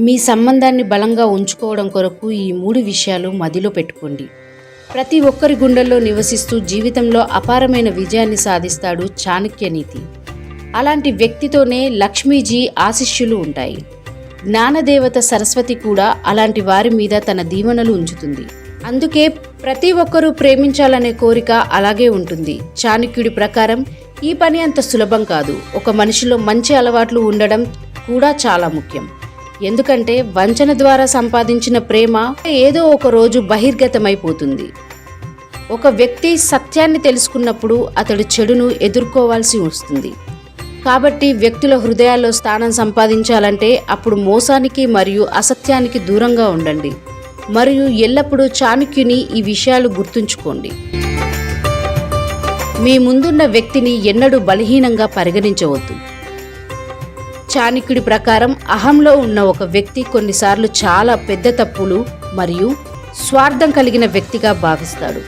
మీ సంబంధాన్ని బలంగా ఉంచుకోవడం కొరకు ఈ మూడు విషయాలు మదిలో పెట్టుకోండి. ప్రతి ఒక్కరి గుండెల్లో నివసిస్తూ జీవితంలో అపారమైన విజయాన్ని సాధిస్తాడు చాణక్య నీతి. అలాంటి వ్యక్తితోనే లక్ష్మీజీ ఆశిష్యులు ఉంటాయి. జ్ఞానదేవత సరస్వతి కూడా అలాంటి వారి మీద తన దీవెనలు ఉంచుతుంది. అందుకే ప్రతి ఒక్కరూ ప్రేమించాలనే కోరిక అలాగే ఉంటుంది. చాణక్యుడి ప్రకారం ఈ పని అంత సులభం కాదు. ఒక మనిషిలో మంచి అలవాట్లు ఉండడం కూడా చాలా ముఖ్యం. ఎందుకంటే వంచన ద్వారా సంపాదించిన ప్రేమ ఏదో ఒక రోజు బహిర్గతమైపోతుంది. ఒక వ్యక్తి సత్యాన్ని తెలుసుకున్నప్పుడు అతడు చెడును ఎదుర్కోవాల్సి వస్తుంది. కాబట్టి వ్యక్తుల హృదయాల్లో స్థానం సంపాదించాలంటే అప్పుడు మోసానికి మరియు అసత్యానికి దూరంగా ఉండండి. మరియు ఎల్లప్పుడూ చాణుక్యుని ఈ విషయాలు గుర్తుంచుకోండి. మీ ముందున్న వ్యక్తిని ఎన్నడూ బలహీనంగా పరిగణించవద్దు. చాణిక్యుడి ప్రకారం అహంలో ఉన్న ఒక వ్యక్తి కొన్నిసార్లు చాలా పెద్ద తప్పులు మరియు స్వార్థం కలిగిన వ్యక్తిగా భావిస్తాడు.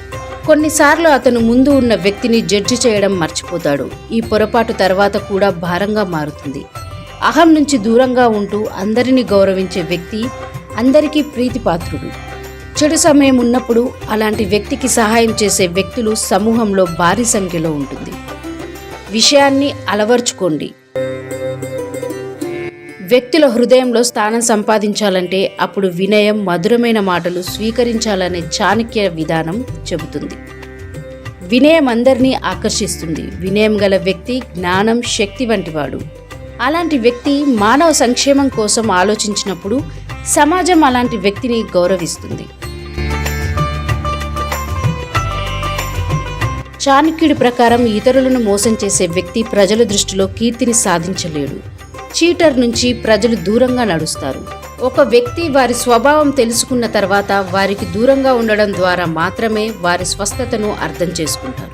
కొన్నిసార్లు అతను ముందు ఉన్న వ్యక్తిని జడ్జి చేయడం మర్చిపోతాడు. ఈ పొరపాటు తర్వాత కూడా భారంగా మారుతుంది. అహం నుంచి దూరంగా ఉంటూ అందరినీ గౌరవించే వ్యక్తి అందరికీ ప్రీతిపాత్రుడు. చెడు సమయం ఉన్నప్పుడు అలాంటి వ్యక్తికి సహాయం చేసే వ్యక్తులు సమూహంలో భారీ సంఖ్యలో ఉంటుంది. విషయాన్ని అలవర్చుకోండి. వ్యక్తుల హృదయంలో స్థానం సంపాదించాలంటే అప్పుడు వినయం మధురమైన మాటలు స్వీకరించాలనే చాణక్య విధానం చెబుతుంది. వినయం అందరినీ ఆకర్షిస్తుంది. వినయం గల వ్యక్తి జ్ఞానం శక్తి వంటివాడు. అలాంటి వ్యక్తి మానవ సంక్షేమం కోసం ఆలోచించినప్పుడు సమాజం అలాంటి వ్యక్తిని గౌరవిస్తుంది. చాణక్యుడి ప్రకారం ఇతరులను మోసం చేసే వ్యక్తి ప్రజల దృష్టిలో కీర్తిని సాధించలేడు. చీటర్ నుంచి ప్రజలు దూరంగా నడుస్తారు. ఒక వ్యక్తి వారి స్వభావం తెలుసుకున్న తర్వాత వారికి దూరంగా ఉండడం ద్వారా మాత్రమే వారి స్వస్థతను అర్థం చేసుకుంటారు.